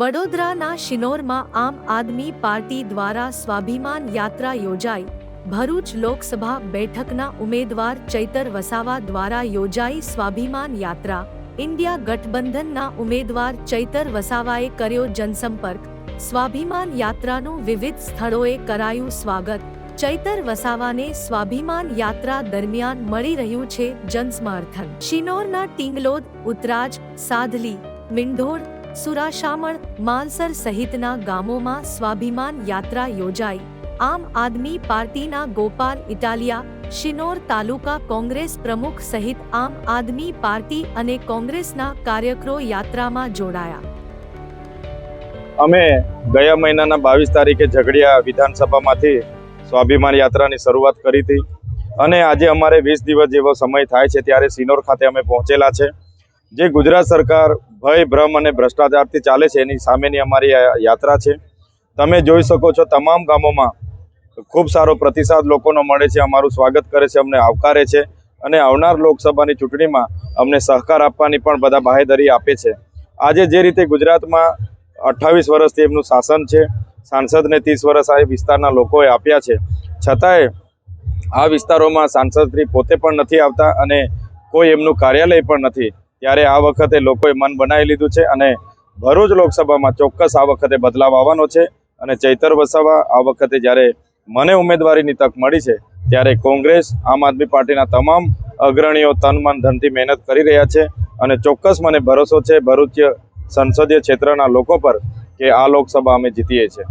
વડોદરાના શિનોરમાં આમ આદમી પાર્ટી દ્વારા સ્વાભિમાન યાત્રા યોજાઈ. ભરૂચ લોકસભા બેઠકના ઉમેદવાર ચૈતર વસાવા દ્વારા યોજાઈ સ્વાભિમાન યાત્રા. ઇન્ડિયા ગઠબંધનના ઉમેદવાર ચૈતર વસાવાએ કર્યો જનસંપર્ક. સ્વાભિમાન યાત્રાનું વિવિધ સ્થળોએ કરાયું સ્વાગત. ચૈતર વસાવાને સ્વાભિમાન યાત્રા દરમિયાન મળી રહ્યું છે જનસમર્થન. શિનોરના ટિંગલોદ ઉતરાજ સાધલી, મિંઢોળ સુરાશામણ માલસર સહિતના ગામોમાં સ્વાભિમાન યાત્રા યોજાઈ. આમ આદમી પાર્ટીના ગોપાલ ઇટાલિયા, શિનોર તાલુકા કોંગ્રેસ પ્રમુખ સહિત આમ આદમી પાર્ટી અને કોંગ્રેસના કાર્યકરો યાત્રામાં જોડાયા. અમે ગયા મહિનાના બાવીસ તારીખે ઝઘડિયા વિધાનસભામાંથી સ્વાભિમાન યાત્રાની શરૂઆત કરી હતી. અને આજે અમારે વીસ દિવસ જેવો સમય થાય છે, ત્યારે સિનોર ખાતે અમે પહોંચેલા છે. જે ગુજરાત સરકાર ભય, ભ્રમ અને ભ્રષ્ટાચારથી ચાલે છે, એની સામેની અમારી યાત્રા છે. તમે જોઈ શકો છો, તમામ ગામોમાં ખૂબ સારો પ્રતિસાદ લોકોનો મળે છે, અમારું સ્વાગત કરે છે, અમને આવકારે છે અને આવનાર લોકસભાની ચૂંટણીમાં અમને સહકાર આપવાની પણ બધા બાહેધરી આપે છે. આજે જે રીતે ગુજરાતમાં અઠ્ઠાવીસ વર્ષથી એમનું શાસન છે, સાંસદને ત્રીસ વર્ષ આ વિસ્તારના લોકોએ આપ્યા છે. છતાંય આ વિસ્તારોમાં સાંસદશ્રી પોતે પણ નથી આવતા અને કોઈ એમનું કાર્યાલય પણ નથી. ત્યારે આ વખતે લોકોએ મન બનાવી લીધું છે અને ભરૂચ લોકસભામાં ચોક્કસ આ વખતે બદલાવ આવવાનો છે અને ચૈતર વસાવા આ વખતે જ્યારે મને ઉમેદવારીની તક મળી છે ત્યારે કોંગ્રેસ, આમ આદમી પાર્ટીના તમામ અગ્રણીઓ તન મન ધનથી મહેનત કરી રહ્યા છે અને ચોક્કસ મને ભરોસો છે ભરૂચ સંસદીય ક્ષેત્રના લોકો પર કે આ લોકસભા અમે જીતીએ છીએ.